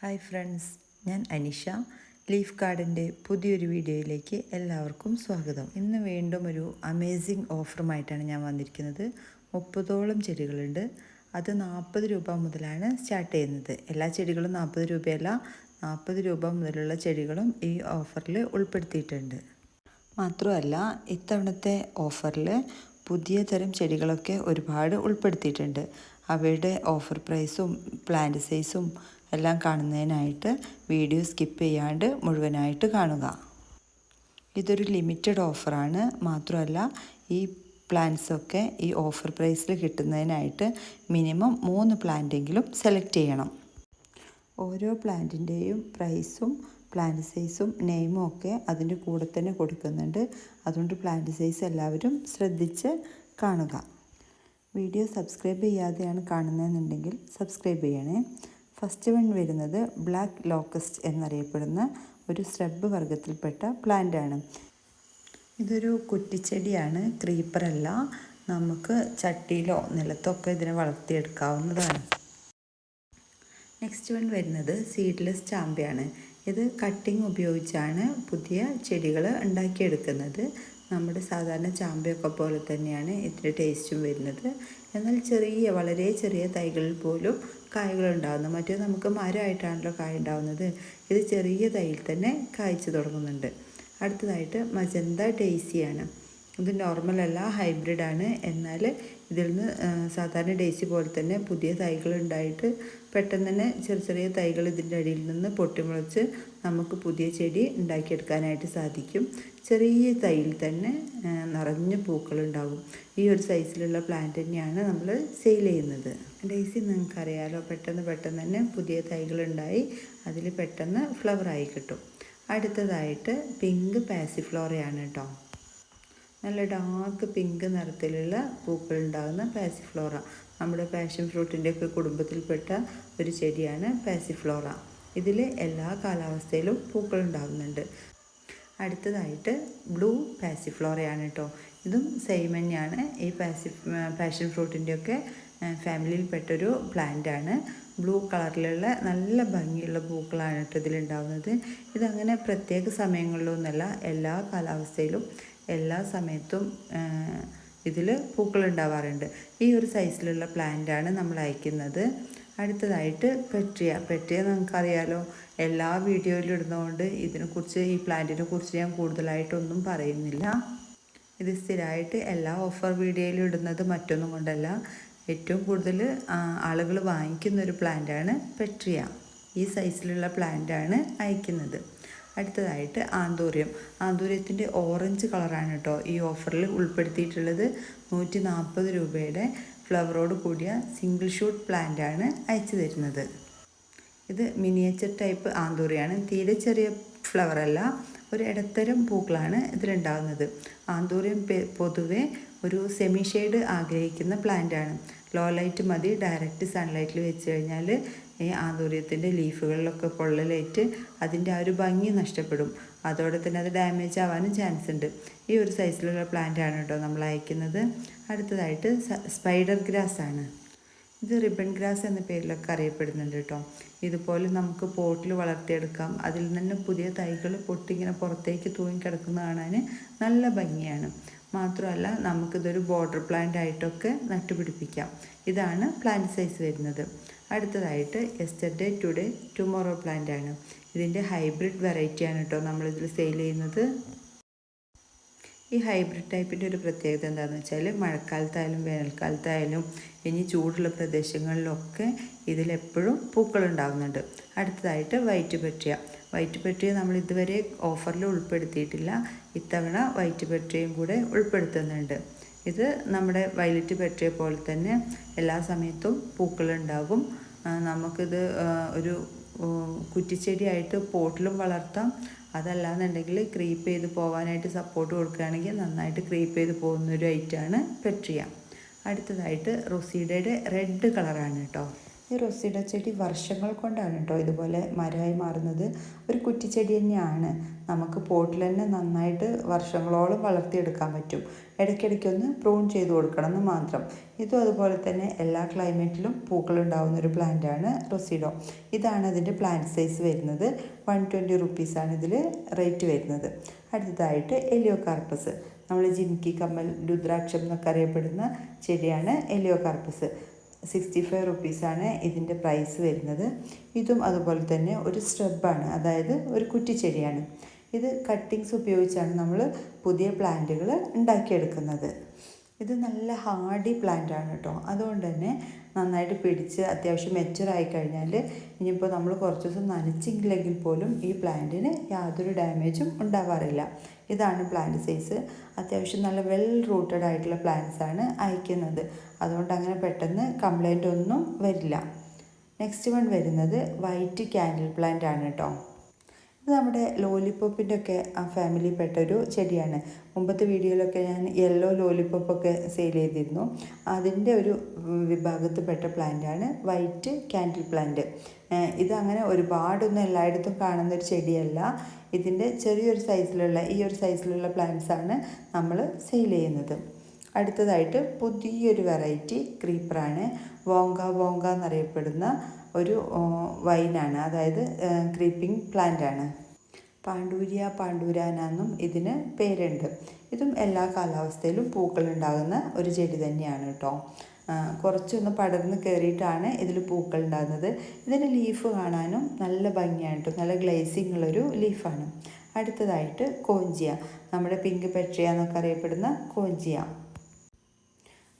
Hi friends ഞാൻ Anisha. Leaf കാർഡിന്റെ പുതിയൊരു വീഡിയോയിലേക്ക് എല്ലാവർക്കും സ്വാഗതം. ഇന്ന് വീണ്ടും ഒരു അമേസിങ് ഓഫറുമായിട്ടാണ് ഞാൻ വന്നിരിക്കുന്നത്. മുപ്പതോളം ചെടികളുണ്ട്. അത് നാൽപ്പത് രൂപ മുതലാണ് സ്റ്റാർട്ട് ചെയ്യുന്നത്. എല്ലാ ചെടികളും നാൽപ്പത് രൂപയല്ല നാൽപ്പത് രൂപ മുതലുള്ള ചെടികളും ഈ ഓഫറിൽ ഉൾപ്പെടുത്തിയിട്ടുണ്ട്. മാത്രമല്ല ഇത്തവണത്തെ ഓഫറിൽ പുതിയ തരം ചെടികളൊക്കെ ഒരുപാട് ഉൾപ്പെടുത്തിയിട്ടുണ്ട്. അവയുടെ ഓഫർ പ്രൈസും പ്ലാന്റ് സൈസും എല്ലാം കാണുന്നതിനായിട്ട് വീഡിയോ സ്കിപ്പ് ചെയ്യാണ്ട് മുഴുവനായിട്ട് കാണുക. ഇതൊരു ലിമിറ്റഡ് ഓഫറാണ്. മാത്രമല്ല ഈ പ്ലാന്റ്സൊക്കെ ഈ ഓഫർ പ്രൈസിൽ കിട്ടുന്നതിനായിട്ട് മിനിമം മൂന്ന് പ്ലാന്റെങ്കിലും സെലക്ട് ചെയ്യണം. ഓരോ പ്ലാന്റിന്റെയും പ്രൈസും പ്ലാന്റ് സൈസും നെയിമും ഒക്കെ അതിന്റെ കൂടെ തന്നെ കൊടുക്കുന്നുണ്ട്. അതുകൊണ്ട് പ്ലാന്റ് സൈസ് എല്ലാവരും ശ്രദ്ധിച്ച് കാണുക. വീഡിയോ സബ്സ്ക്രൈബ് ചെയ്യാതെയാണ് കാണുന്നതെന്നുണ്ടെങ്കിൽ സബ്സ്ക്രൈബ് ചെയ്യണേ. ഫസ്റ്റ് വൺ വരുന്നത് ബ്ലാക്ക് ലോക്കസ്റ്റ് എന്നറിയപ്പെടുന്ന ഒരു സ്രബ് വർഗത്തിൽപ്പെട്ട പ്ലാന്റ് ആണ്. ഇതൊരു കുറ്റിച്ചെടിയാണ് ക്രീപ്പറല്ല നമുക്ക് ചട്ടിയിലോ നിലത്തൊക്കെ ഇതിനെ വളർത്തിയെടുക്കാവുന്നതാണ്. നെക്സ്റ്റ് വൺ വരുന്നത് സീഡ്ലെസ് ചാമ്പയാണ്. ഇത് കട്ടിങ് ഉപയോഗിച്ചാണ് പുതിയ ചെടികൾ ഉണ്ടാക്കിയെടുക്കുന്നത്. നമ്മുടെ സാധാരണ ചാമ്പയൊക്കെ പോലെ തന്നെയാണ് ഇതിന്റെ ടേസ്റ്റും വരുന്നത്. എന്നാൽ ചെറിയ വളരെ ചെറിയ തൈകളിൽ പോലും കായകൾ ഉണ്ടാകുന്നത് മറ്റേ നമുക്ക് മരമായിട്ടാണല്ലോ കായ ഉണ്ടാകുന്നത് ഇത് ചെറിയ തൈയിൽ തന്നെ കായ്ച്ചു തുടങ്ങുന്നുണ്ട്. അടുത്തതായിട്ട് മജന്ത ഡെയ്സിയാണ്. ഇത് നോർമൽ അല്ല ഹൈബ്രിഡ് ആണ്. എന്നാൽ ഇതിൽ നിന്ന് സാധാരണ ഡേസി പോലെ തന്നെ പുതിയ തൈകൾ ഉണ്ടായിട്ട് പെട്ടെന്ന് തന്നെ ചെറിയ ചെറിയ തൈകൾ ഇതിന്റെ അടിയിൽ നിന്ന് പൊട്ടിമുളച്ച് നമുക്ക് പുതിയ ചെടി ഉണ്ടാക്കിയെടുക്കാനായിട്ട് സാധിക്കും. ചെറിയ തൈയിൽ തന്നെ നിറഞ്ഞ പൂക്കളുണ്ടാകും ഈ ഒരു സൈസിലുള്ള പ്ലാന്റ് തന്നെയാണ് നമ്മൾ സെയിൽ ചെയ്യുന്നത്. ഡേസി നിങ്ങൾക്കറിയാലോ പെട്ടെന്ന് പെട്ടെന്ന് തന്നെ പുതിയ തൈകളുണ്ടായി. അതിൽ പെട്ടെന്ന് ഫ്ലവറായി കിട്ടും. അടുത്തതായിട്ട് പിങ്ക് പാസിഫ്ലോറയാണ് കേട്ടോ നല്ല ഡാർക്ക് പിങ്ക് നിറത്തിലുള്ള പൂക്കൾ ഉണ്ടാകുന്ന പാസിഫ്ലോറ നമ്മുടെ പാഷൻ ഫ്രൂട്ടിന്റെ ഒക്കെ കുടുംബത്തിൽപ്പെട്ട ഒരു ചെടിയാണ് പാസിഫ്ലോറ ഇതിൽ എല്ലാ കാലാവസ്ഥയിലും പൂക്കൾ ഉണ്ടാകുന്നുണ്ട് അടുത്തതായിട്ട് ബ്ലൂ പാസിഫ്ലോറയാണ് കേട്ടോ ഇതും സെയിം തന്നെയാണ് ഈ പാസി പാഷൻ ഫ്രൂട്ടിന്റെയൊക്കെ ഫാമിലിയിൽപ്പെട്ടൊരു പ്ലാന്റ് ആണ് ബ്ലൂ കളറിലുള്ള നല്ല ഭംഗിയുള്ള പൂക്കളാണ് കേട്ടോ ഇതിലുണ്ടാവുന്നത്. ഇതങ്ങനെ പ്രത്യേക സമയങ്ങളിലൊന്നുമല്ല എല്ലാ കാലാവസ്ഥയിലും എല്ലാ സമയത്തും ഇതിൽ പൂക്കൾ ഉണ്ടാവാറുണ്ട് ഈ ഒരു സൈസിലുള്ള പ്ലാന്റാണ് നമ്മൾ അയക്കുന്നത്. അടുത്തതായിട്ട് പെട്രിയ. പെട്രിയ നമുക്കറിയാലോ എല്ലാ വീഡിയോയിലും ഇടുന്നതുകൊണ്ട് ഇതിനെക്കുറിച്ച് ഈ പ്ലാന്റിനെ കുറിച്ച് ഞാൻ കൂടുതലായിട്ടൊന്നും പറയുന്നില്ല. ഇത് സ്ഥിരമായിട്ട് എല്ലാ ഓഫർ വീഡിയോയിലും ഇടുന്നത് മറ്റൊന്നും കൊണ്ടല്ല. ഏറ്റവും കൂടുതൽ ആളുകൾ വാങ്ങിക്കുന്ന ഒരു പ്ലാന്റാണ് പെട്രിയ. ഈ സൈസിലുള്ള പ്ലാന്റാണ് അയക്കുന്നത്. അടുത്തതായിട്ട് ആന്തൂര്യം ആന്തൂര്യത്തിന്റെ ഓറഞ്ച് കളറാണ് കേട്ടോ ഈ ഓഫറിൽ ഉൾപ്പെടുത്തിയിട്ടുള്ളത്. നൂറ്റി നാൽപ്പത് രൂപയുടെ ഫ്ലവറോട് കൂടിയ സിംഗിൾ ഷൂട്ട് പ്ലാന്റാണ് അയച്ചു തരുന്നത്. ഇത് മിനിയേച്ചർ ടൈപ്പ് ആന്തൂറിയാണ്. തീരെ ചെറിയ ഫ്ലവറല്ല. ഒരു ഇടത്തരം പൂക്കളാണ് ഇതിലുണ്ടാകുന്നത്. ആന്തൂറിയം പൊതുവെ ഒരു സെമി ഷെയ്ഡ് ആഗ്രഹിക്കുന്ന പ്ലാന്റ് ആണ്. ലോ ലൈറ്റ് മതി ഡയറക്റ്റ് സൺലൈറ്റിൽ വെച്ച് കഴിഞ്ഞാൽ ഈ ആന്തൂര്യത്തിന്റെ ലീഫുകളിലൊക്കെ പൊള്ളലേറ്റ് അതിന്റെ ആ ഒരു ഭംഗി നഷ്ടപ്പെടും. അതോടെ തന്നെ അത് ഡാമേജ് ആവാനും ചാൻസ് ഉണ്ട്. ഈ ഒരു സൈസിലുള്ള പ്ലാന്റ് ആണ് കേട്ടോ നമ്മൾ അയക്കുന്നത്. അടുത്തതായിട്ട് സ്പൈഡർ ഗ്രാസ് ആണ്. ഇത് റിബൺ ഗ്രാസ് എന്ന പേരിലൊക്കെ അറിയപ്പെടുന്നുണ്ട് കേട്ടോ. ഇതുപോലെ നമുക്ക് പോട്ടിൽ വളർത്തിയെടുക്കാം. അതിൽ നിന്ന് പുതിയ തൈകൾ പൊട്ടിങ്ങനെ പുറത്തേക്ക് തൂങ്ങി കിടക്കുന്ന കാണാൻ നല്ല ഭംഗിയാണ്. മാത്രമല്ല നമുക്കിതൊരു ബോർഡർ പ്ലാന്റ് ആയിട്ടൊക്കെ നട്ടുപിടിപ്പിക്കാം. ഇതാണ് പ്ലാന്റ് സൈസ് വരുന്നത്. അടുത്തതായിട്ട് എസ്റ്റർഡേ ടുഡേ ടുമോറോ പ്ലാന്റ് ആണ്. ഇതിന്റെ ഹൈബ്രിഡ് വെറൈറ്റിയാണ് കേട്ടോ നമ്മളിതിൽ സെയിൽ ചെയ്യുന്നത്. ഈ ഹൈബ്രിഡ് ടൈപ്പിന്റെ ഒരു പ്രത്യേകത എന്താണെന്ന് വെച്ചാൽ മഴക്കാലത്തായാലും വേനൽക്കാലത്തായാലും ഇനി ചൂടുള്ള പ്രദേശങ്ങളിലൊക്കെ ഇതിലെപ്പോഴും പൂക്കൾ ഉണ്ടാകുന്നുണ്ട് അടുത്തതായിട്ട് വൈറ്റ് പെട്രിയ. വൈറ്റ് പെട്രിയ നമ്മൾ ഇതുവരെ ഓഫറിൽ ഉൾപ്പെടുത്തിയിട്ടില്ല. ഇത്തവണ വൈറ്റ് പെട്രിയയും കൂടെ ഉൾപ്പെടുത്തുന്നുണ്ട്. ഇത് നമ്മുടെ വയലറ്റ് പറ്റിയ പോലെ തന്നെ എല്ലാ സമയത്തും പൂക്കളുണ്ടാകും നമുക്കിത് ഒരു കുറ്റിച്ചെടിയായിട്ട് പോട്ടിലും വളർത്താം. അതല്ലാന്നുണ്ടെങ്കിൽ ക്രീപ്പ് ചെയ്ത് പോകാനായിട്ട് സപ്പോർട്ട് കൊടുക്കുകയാണെങ്കിൽ നന്നായിട്ട് ക്രീപ്പ് ചെയ്ത് പോകുന്നൊരു ഐറ്റമാണ് പെട്രിയ അടുത്തതായിട്ട് റൊസീഡയുടെ റെഡ് കളറാണ് കേട്ടോ. ഈ റൊസീഡ ചെടി വർഷങ്ങൾ കൊണ്ടാണ് കേട്ടോ ഇതുപോലെ മരമായി മാറുന്നത്. ഒരു കുറ്റിച്ചെടി തന്നെയാണ്. നമുക്ക് പോട്ടിൽ തന്നെ നന്നായിട്ട് വർഷങ്ങളോളം വളർത്തിയെടുക്കാൻ പറ്റും. ഇടയ്ക്കിടയ്ക്കൊന്ന് പ്രൂൺ ചെയ്ത് കൊടുക്കണം എന്ന് മാത്രം. ഇതും അതുപോലെ തന്നെ എല്ലാ ക്ലൈമറ്റിലും പൂക്കൾ ഉണ്ടാകുന്ന ഒരു പ്ലാന്റാണ് റൊസീഡോ. ഇതാണ് അതിന്റെ പ്ലാന്റ് സൈസ് വരുന്നത്. വൺ ട്വന്റി റുപ്പീസാണ് ഇതിൽ റേറ്റ് വരുന്നത്. അടുത്തതായിട്ട് എലിയോ കാർപ്പസ് നമ്മൾ ജിൻകി കമ്മൽ രുദ്രാക്ഷം എന്നൊക്കെ അറിയപ്പെടുന്ന ചെടിയാണ് എലിയോ കാർപ്പസ് സിക്സ്റ്റി ഫൈവ് റുപ്പീസാണ് ഇതിന്റെ പ്രൈസ് വരുന്നത്. ഇതും അതുപോലെ തന്നെ ഒരു സ്ട്രബാണ് അതായത് ഒരു കുറ്റിച്ചെടിയാണ്. ഇത് കട്ടിങ്സ് ഉപയോഗിച്ചാണ് നമ്മൾ പുതിയ പ്ലാന്റുകൾ ഉണ്ടാക്കിയെടുക്കുന്നത്. ഇത് നല്ല ഹാർഡി പ്ലാന്റ് ആണ് കേട്ടോ. അതുകൊണ്ട് തന്നെ നന്നായിട്ട് പിടിച്ച് അത്യാവശ്യം മെച്ചുറായി കഴിഞ്ഞാൽ ഇനിയിപ്പോൾ നമ്മൾ കുറച്ച് ദിവസം നനച്ചില്ലെങ്കിൽ പോലും ഈ പ്ലാന്റിന് യാതൊരു ഡാമേജും ഉണ്ടാവാറില്ല. ഇതാണ് പ്ലാന്റ് സൈസ് അത്യാവശ്യം നല്ല വെൽ റൂട്ടഡ് ആയിട്ടുള്ള പ്ലാന്റ്സ് ആണ് അയക്കുന്നത്. അതുകൊണ്ട് അങ്ങനെ പെട്ടെന്ന് കംപ്ലൈന്റ് ഒന്നും വരില്ല. നെക്സ്റ്റ് വൺ വരുന്നത് വൈറ്റ് ക്യാൻഡിൽ പ്ലാന്റ് ആണ് കേട്ടോ ഇത് നമ്മുടെ ലോലിപ്പോപ്പിന്റെ ഒക്കെ ആ ഫാമിലിയിൽപ്പെട്ട ഒരു ചെടിയാണ്. മുമ്പത്തെ വീഡിയോയിലൊക്കെ ഞാൻ യെല്ലോ ലോലിപ്പോപ്പൊക്കെ സെയിൽ ചെയ്തിരുന്നു അതിന്റെ ഒരു വിഭാഗത്തിൽപ്പെട്ട പ്ലാന്റാണ് വൈറ്റ് ക്യാൻഡിൽ പ്ലാന്റ്. ഇതങ്ങനെ ഒരുപാടൊന്നും എല്ലായിടത്തും കാണുന്ന ഒരു ചെടിയല്ല. ഇതിന്റെ ചെറിയൊരു സൈസിലുള്ള ഈ ഒരു സൈസിലുള്ള പ്ലാന്റ്സ് ആണ് നമ്മൾ സെയിൽ ചെയ്യുന്നത് അടുത്തതായിട്ട് പുതിയൊരു വെറൈറ്റി ക്രീപ്പറാണ് വോങ്ക വോങ്ക എന്നറിയപ്പെടുന്ന ഒരു വൈനാണ്. അതായത് ക്രീപ്പിംഗ് പ്ലാന്റ് ആണ് പാണ്ടൂരിയ പാണ്ടൂരാന എന്നും ഇതിന് പേരുണ്ട്. ഇതും എല്ലാ കാലാവസ്ഥയിലും പൂക്കൾ ഉണ്ടാകുന്ന ഒരു ചെടി തന്നെയാണ് കേട്ടോ കുറച്ചൊന്ന് പടർന്ന് കയറിയിട്ടാണ് ഇതിൽ പൂക്കൾ ഉണ്ടാകുന്നത്. ഇതിന്റെ ലീഫ് കാണാനും നല്ല ഭംഗിയാണ് കേട്ടോ നല്ല ഗ്ലേസിംഗ് ഉള്ളൊരു ലീഫാണ്. അടുത്തതായിട്ട് കോഞ്ചിയ. നമ്മുടെ പിങ്ക് പെട്രിയ എന്നൊക്കെ അറിയപ്പെടുന്ന കോഞ്ചിയ.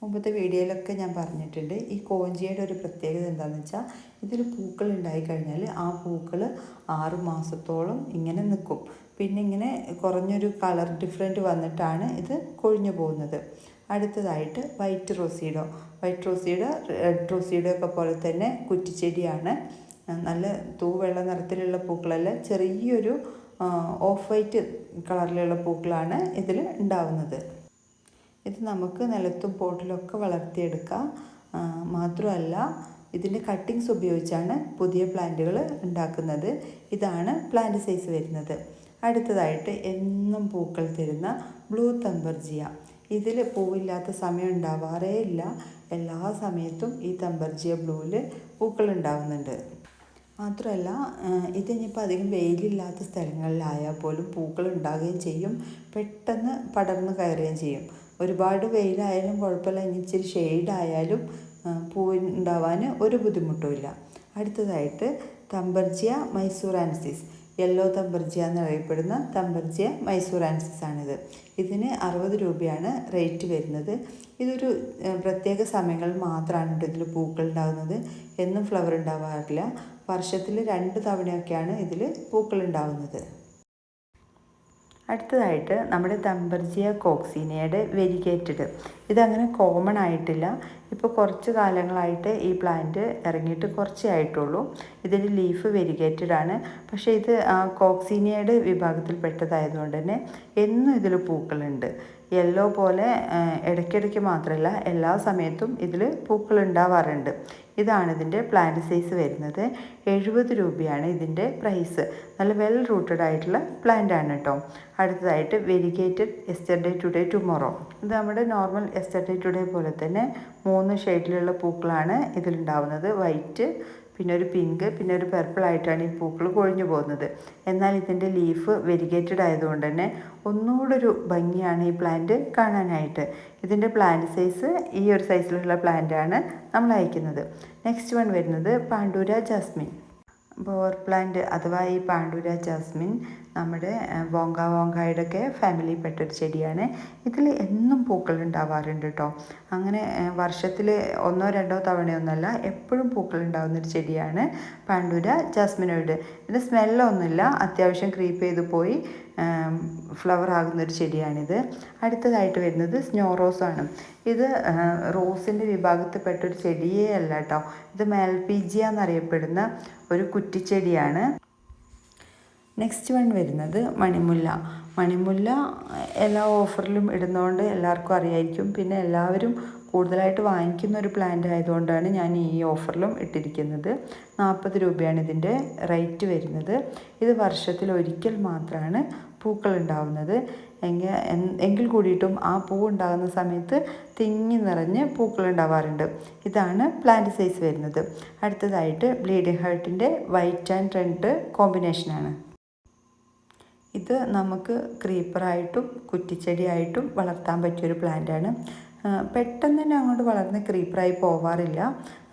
മുമ്പത്തെ വീഡിയോയിലൊക്കെ ഞാൻ പറഞ്ഞിട്ടുണ്ട്. ഈ കോഞ്ചിയുടെ ഒരു പ്രത്യേകത എന്താണെന്ന് വെച്ചാൽ ഇതിൽ പൂക്കൾ ഉണ്ടായിക്കഴിഞ്ഞാൽ ആ പൂക്കൾ ആറ് മാസത്തോളം ഇങ്ങനെ നിൽക്കും പിന്നെ ഇങ്ങനെ കുറഞ്ഞൊരു കളർ ഡിഫറെന്റ് വന്നിട്ടാണ് ഇത് കൊഴിഞ്ഞു പോകുന്നത്. അടുത്തതായിട്ട് വൈറ്റ് റോസീഡോ. വൈറ്റ് റോസീഡോ റെഡ് റോസീഡോ ഒക്കെ പോലെ തന്നെ കുറ്റിച്ചെടിയാണ്. നല്ല തൂവെള്ള നിറത്തിലുള്ള പൂക്കളല്ല ചെറിയൊരു ഓഫ് വൈറ്റ് കളറിലുള്ള പൂക്കളാണ് ഇതിൽ ഉണ്ടാവുന്നത്. ഇത് നമുക്ക് നിലത്തും പോട്ടിലൊക്കെ വളർത്തിയെടുക്കാം. മാത്രമല്ല ഇതിന്റെ കട്ടിങ്സ് ഉപയോഗിച്ചാണ് പുതിയ പ്ലാന്റുകൾ ഉണ്ടാക്കുന്നത്. ഇതാണ് പ്ലാന്റ് സൈസ് വരുന്നത്. അടുത്തതായിട്ട് എന്നും പൂക്കൾ തരുന്ന ബ്ലൂ തമ്പർജിയ. ഇതിൽ പൂവില്ലാത്ത സമയം ഉണ്ടാവാറേ ഇല്ല. എല്ലാ സമയത്തും ഈ തമ്പർജിയ ബ്ലൂവിൽ പൂക്കൾ ഉണ്ടാവുന്നുണ്ട്. മാത്രമല്ല ഇത് ഇനിയിപ്പോൾ അധികം വെയിലില്ലാത്ത സ്ഥലങ്ങളിലായാൽ പോലും പൂക്കൾ ഉണ്ടാകുകയും ചെയ്യും. പെട്ടെന്ന് പടർന്ന് കയറുകയും ചെയ്യും. ഒരുപാട് വെയിലായാലും കുഴപ്പമില്ല. ഇനി ഇച്ചിരി ഷെയ്ഡായാലും പൂവുണ്ടാവാൻ ഒരു ബുദ്ധിമുട്ടുമില്ല. അടുത്തതായിട്ട് thunbergia Mysore Ansys. Yellow thunbergia എന്നറിയപ്പെടുന്ന തമ്പർജിയ മൈസൂർ ആൻസിസ് ആണിത്. ഇതിന് അറുപത് രൂപയാണ് റേറ്റ് വരുന്നത്. ഇതൊരു പ്രത്യേക സമയങ്ങളിൽ മാത്രമാണ് ഇതിൽ പൂക്കൾ ഉണ്ടാകുന്നത് എന്നും ഫ്ലവർ ഉണ്ടാവാറില്ല. വർഷത്തിൽ രണ്ട് തവണയൊക്കെയാണ് ഇതിൽ പൂക്കൾ ഉണ്ടാകുന്നത് അടുത്തതായിട്ട് നമ്മുടെ ദമ്പർജിയ കോക്സീനയുടെ വെരിഗേറ്റഡ് ഇതങ്ങനെ കോമൺ ആയിട്ടില്ല. ഇപ്പോൾ കുറച്ച് കാലങ്ങളായിട്ട് ഈ പ്ലാന്റ് ഇറങ്ങിയിട്ട് കുറച്ചേ ആയിട്ടുള്ളൂ. ഇതിന്റെ ലീഫ് വെരിഗേറ്റഡ് ആണ്. പക്ഷേ ഇത് കോക്സീനിയയുടെ വിഭാഗത്തിൽ പെട്ടതായതുകൊണ്ട് തന്നെ എന്നും ഇതിൽ പൂക്കളുണ്ട്. യെല്ലോ പോലെ ഇടയ്ക്കിടയ്ക്ക് മാത്രമല്ല എല്ലാ സമയത്തും ഇതിൽ പൂക്കൾ ഉണ്ടാവാറുണ്ട്. ഇതാണ് ഇതിന്റെ പ്ലാന്റ് സൈസ് വരുന്നത്. എഴുപത് രൂപയാണ് ഇതിന്റെ പ്രൈസ് നല്ല വെൽ റൂട്ടഡ് ആയിട്ടുള്ള പ്ലാന്റ് ആണ് കേട്ടോ അടുത്തതായിട്ട് വെരിഗേറ്റഡ് എസ്റ്റർഡേ ടുഡേ ടുമോറോ ഇത് നമ്മുടെ നോർമൽ എസ്റ്റർഡേ ടുഡേ പോലെ തന്നെ മൂന്ന് ഷെയ്ഡിലുള്ള പൂക്കളാണ് ഇതിലുണ്ടാവുന്നത്. വൈറ്റ് പിന്നെ ഒരു പിങ്ക് പിന്നെ ഒരു പർപ്പിൾ ആയിട്ടാണ് ഈ പൂക്കൾ കൊഴിഞ്ഞു പോകുന്നത്. എന്നാൽ ഇതിന്റെ ലീഫ് വെരിഗേറ്റഡ് ആയതുകൊണ്ട് തന്നെ ഒന്നുകൂടെ ഒരു ഭംഗിയാണ് ഈ പ്ലാന്റ് കാണാനായിട്ട്. ഇതിന്റെ പ്ലാന്റ് സൈസ് ഈ ഒരു സൈസിലുള്ള പ്ലാന്റാണ് നമ്മൾ അയക്കുന്നത്. നെക്സ്റ്റ് വൺ വരുന്നത് പാണ്ഡൂര ജാസ്മിൻ. ബോർ പ്ലാന്റ് അഥവാ ഈ പാണ്ഡൂര ജാസ്മിൻ നമ്മുടെ വോങ്ക വോങ്കായുടെ ഒക്കെ ഫാമിലിയിൽപ്പെട്ട ഒരു ചെടിയാണ്. ഇതിൽ എന്നും പൂക്കൾ ഉണ്ടാവാറുണ്ട് കേട്ടോ അങ്ങനെ വർഷത്തിൽ ഒന്നോ രണ്ടോ തവണയൊന്നുമല്ല എപ്പോഴും പൂക്കൾ ഉണ്ടാകുന്ന ഒരു ചെടിയാണ് പാണ്ഡൂര ജാസ്മിനോയിഡ് ഇതിന്റെ സ്മെല്ലൊന്നുമില്ല അത്യാവശ്യം ക്രീപ്പ് ചെയ്ത് പോയി. ഫ്ലവർ ആകുന്ന ഒരു ചെടിയാണിത്. അടുത്തതായിട്ട് വരുന്നത് സ്നോ റോസ് ആണ്. ഇത് റോസിന്റെ വിഭാഗത്തിൽപ്പെട്ട ഒരു ചെടിയേ അല്ല കേട്ടോ ഇത് മാൽപീജിയ എന്നറിയപ്പെടുന്ന ഒരു കുറ്റിച്ചെടിയാണ്. നെക്സ്റ്റ് വൺ വരുന്നത് മണിമുല്ല. മണിമുല്ല എല്ലാ ഓഫറിലും ഇടുന്നതുകൊണ്ട് എല്ലാവർക്കും അറിയായിരിക്കും. പിന്നെ എല്ലാവരും കൂടുതലായിട്ട് വാങ്ങിക്കുന്ന ഒരു പ്ലാന്റ് ആയതുകൊണ്ടാണ് ഞാൻ ഈ ഓഫറിലും ഇട്ടിരിക്കുന്നത്. നാൽപ്പത് രൂപയാണ് ഇതിന്റെ റേറ്റ് വരുന്നത്. ഇത് വർഷത്തിൽ ഒരിക്കൽ മാത്രമാണ് പൂക്കൾ ഉണ്ടാവുന്നത് എങ്കിൽ എങ്കിൽ കൂടിയിട്ടും ആ പൂ ഉണ്ടാകുന്ന സമയത്ത് തിങ്ങി നിറഞ്ഞ് പൂക്കൾ ഉണ്ടാവാറുണ്ട് ഇതാണ് പ്ലാന്റ് സൈസ് വരുന്നത്. അടുത്തതായിട്ട് ബ്ലീഡ് ഹാർട്ടിന്റെ വൈറ്റ് ആൻഡ് റെഡ് കോമ്പിനേഷനാണ് ഇത് നമുക്ക് ക്രീപ്പറായിട്ടും കുറ്റിച്ചെടിയായിട്ടും വളർത്താൻ പറ്റിയൊരു പ്ലാന്റാണ് പെട്ടെന്ന് തന്നെ അങ്ങോട്ട് വളർന്ന് ക്രീപ്പറായി പോവാറില്ല.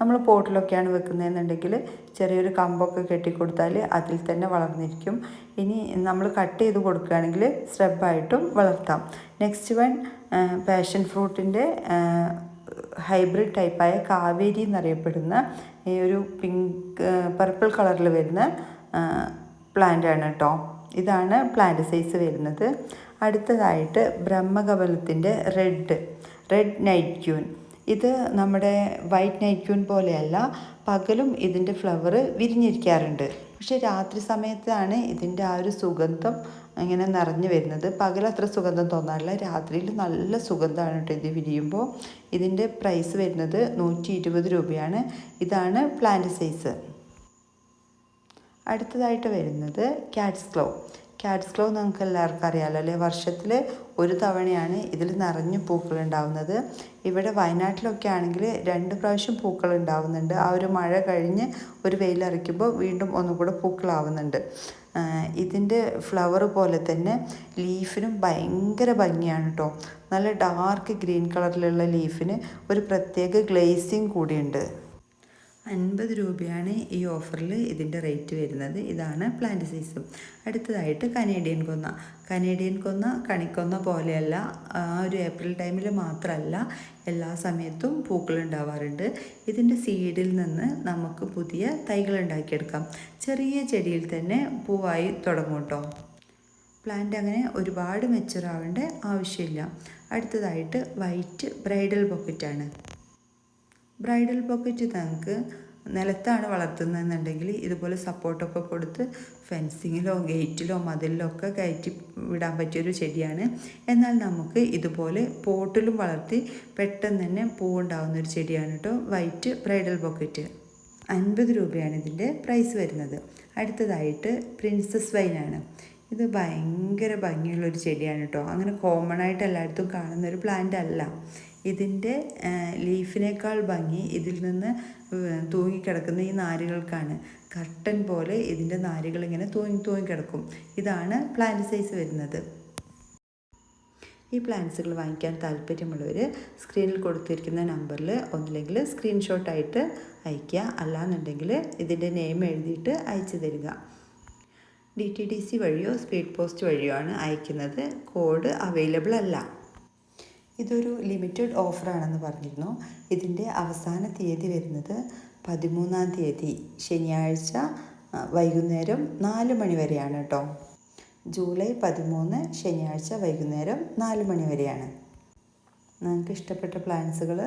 നമ്മൾ പോട്ടിലൊക്കെയാണ് വെക്കുന്നതെന്നുണ്ടെങ്കിൽ ചെറിയൊരു കമ്പൊക്കെ കെട്ടിക്കൊടുത്താൽ അതിൽ തന്നെ വളർന്നിരിക്കും. ഇനി നമ്മൾ കട്ട് ചെയ്ത് കൊടുക്കുകയാണെങ്കിൽ സ്ട്രെബായിട്ടും വളർത്താം. നെക്സ്റ്റ് വൺ പാഷൻ ഫ്രൂട്ടിന്റെ ഹൈബ്രിഡ് ടൈപ്പായ കാവേരി എന്നറിയപ്പെടുന്ന ഈ ഒരു പിങ്ക് പർപ്പിൾ കളറിൽ വരുന്ന പ്ലാന്റ് ആണ് കേട്ടോ ഇതാണ് പ്ലാന്റ് സൈസ് വരുന്നത്. അടുത്തതായിട്ട് ബ്രഹ്മകമലത്തിന്റെ റെഡ് റെഡ് നൈറ്റ് ക്യൂൻ ഇത് നമ്മുടെ വൈറ്റ് നൈറ്റ് ക്യൂൻ പോലെയല്ല പകലും ഇതിന്റെ ഫ്ലവർ വിരിഞ്ഞിരിക്കാറുണ്ട്. പക്ഷേ രാത്രി സമയത്താണ് ഇതിന്റെ ആ ഒരു സുഗന്ധം ഇങ്ങനെ നിറഞ്ഞു വരുന്നത്. പകൽ അത്ര സുഗന്ധം തോന്നാറില്ല. രാത്രിയിൽ നല്ല സുഗന്ധമാണ് കേട്ടോ ഇത് വിരിയുമ്പോൾ. ഇതിന്റെ പ്രൈസ് വരുന്നത് നൂറ്റി ഇരുപത് രൂപയാണ്. ഇതാണ് പ്ലാന്റ് സൈസ് അടുത്തതായിട്ട് വരുന്നത് ക്യാറ്റ്സ് ക്ലോ ക്യാറ്റ്സ് ക്ലോ നിങ്ങൾക്ക് എല്ലാവർക്കും അറിയാമല്ലോ അല്ലേ? വർഷത്തിൽ ഒരു തവണയാണ് ഇതിൽ നിറഞ്ഞ് പൂക്കൾ ഉണ്ടാവുന്നത്. ഇവിടെ വയനാട്ടിലൊക്കെ ആണെങ്കിൽ രണ്ട് പ്രാവശ്യം പൂക്കൾ ഉണ്ടാവുന്നുണ്ട്. ആ ഒരു മഴ കഴിഞ്ഞ് ഒരു വെയിലറിക്കുമ്പോൾ വീണ്ടും ഒന്നും കൂടെ പൂക്കളാവുന്നുണ്ട് ഇതിന്റെ ഫ്ലവർ പോലെ തന്നെ ലീഫിനും ഭയങ്കര ഭംഗിയാണ് കേട്ടോ നല്ല ഡാർക്ക് ഗ്രീൻ കളറിലുള്ള ലീഫിന് ഒരു പ്രത്യേക ഗ്ലേസിങ് കൂടിയുണ്ട്. അൻപത് രൂപയാണ് ഈ ഓഫറിൽ ഇതിന്റെ റേറ്റ് വരുന്നത്. ഇതാണ് പ്ലാന്റ് സൈസ് അടുത്തതായിട്ട് കനേഡിയൻ കൊന്ന. കനേഡിയൻ കൊന്ന കണിക്കൊന്ന പോലെയല്ല. ആ ഒരു ഏപ്രിൽ ടൈമിൽ മാത്രമല്ല എല്ലാ സമയത്തും പൂക്കൾ ഉണ്ടാവാറുണ്ട്. ഇതിന്റെ സീഡിൽ നിന്ന് നമുക്ക് പുതിയ തൈകൾ ഉണ്ടാക്കിയെടുക്കാം. ചെറിയ ചെടിയിൽ തന്നെ പൂവായി തുടങ്ങും കേട്ടോ. പ്ലാന്റ് അങ്ങനെ ഒരുപാട് മെച്ചുറാവേണ്ട ആവശ്യമില്ല. അടുത്തതായിട്ട് വൈറ്റ് ബ്രൈഡൽ ബൊക്കറ്റാണ് ബ്രൈഡൽ പോക്കറ്റ് നമുക്ക് നിലത്താണ് വളർത്തുന്നതെന്നുണ്ടെങ്കിൽ ഇതുപോലെ സപ്പോർട്ടൊക്കെ കൊടുത്ത് ഫെൻസിങ്ങിലോ ഗേറ്റിലോ മതിലിലോ ഒക്കെ കയറ്റി വിടാൻ പറ്റിയൊരു ചെടിയാണ്. എന്നാൽ നമുക്ക് ഇതുപോലെ പോട്ടിലും വളർത്തി പെട്ടെന്ന് തന്നെ പൂവുണ്ടാകുന്ന ഒരു ചെടിയാണ് കേട്ടോ വൈറ്റ് ബ്രൈഡൽ പോക്കറ്റ്. അൻപത് രൂപയാണ് ഇതിന്റെ പ്രൈസ് വരുന്നത്. അടുത്തതായിട്ട് പ്രിൻസസ് വൈനാണ് ഇത് ഭയങ്കര ഭംഗിയുള്ളൊരു ചെടിയാണ് കേട്ടോ. അങ്ങനെ കോമൺ ആയിട്ട് എല്ലായിടത്തും കാണുന്ന ഒരു പ്ലാന്റ് അല്ല. ഇതിന്റെ ലീഫിനേക്കാൾ ഭംഗി ഇതിൽ നിന്ന് തൂങ്ങിക്കിടക്കുന്ന ഈ നാരുകൾക്കാണ്. കർട്ടൻ പോലെ ഇതിന്റെ നാരുകൾ ഇങ്ങനെ തൂങ്ങി തൂങ്ങിക്കിടക്കും ഇതാണ് പ്ലാന്റ് സൈസ് വരുന്നത്. ഈ പ്ലാന്റ്സുകൾ വാങ്ങിക്കാൻ താല്പര്യമുള്ളവർ സ്ക്രീനിൽ കൊടുത്തിരിക്കുന്ന നമ്പറിൽ ഒന്നില്ലെങ്കിൽ സ്ക്രീൻഷോട്ടായിട്ട് അയയ്ക്കുക. അല്ലാന്നുണ്ടെങ്കിൽ ഇതിന്റെ നെയിം എഴുതിയിട്ട് അയച്ചു തരിക. ഡി ടി ഡി സി വഴിയോ സ്പീഡ് പോസ്റ്റ് വഴിയോ ആണ് അയക്കുന്നത്. കോഡ് അവൈലബിൾ അല്ല. ഇതൊരു ലിമിറ്റഡ് ഓഫറാണെന്ന് പറഞ്ഞിരുന്നു. ഇതിന്റെ അവസാന തീയതി വരുന്നത് പതിമൂന്നാം തീയതി ശനിയാഴ്ച വൈകുന്നേരം നാല് മണി വരെയാണ് കേട്ടോ ജൂലൈ പതിമൂന്ന് ശനിയാഴ്ച വൈകുന്നേരം നാല് മണി വരെയാണ്. നിങ്ങൾക്ക് ഇഷ്ടപ്പെട്ട പ്ലാൻസുകൾ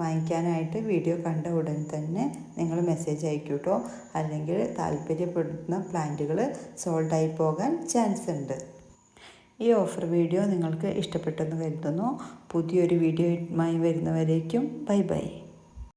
വാങ്ങിക്കാനായിട്ട് വീഡിയോ കണ്ട ഉടൻ തന്നെ നിങ്ങൾ മെസ്സേജ് അയക്കൂ കേട്ടോ അല്ലെങ്കിൽ താല്പര്യപ്പെടുന്ന പ്ലാന്റുകൾ സോൾഡായി പോകാൻ ചാൻസ് ഉണ്ട്. ഈ ഓഫർ വീഡിയോ നിങ്ങൾക്ക് ഇഷ്ടപ്പെട്ടെന്ന് കരുതുന്നു. പുതിയൊരു വീഡിയോയുമായി വരുന്നവരേക്കും ബൈ ബൈ.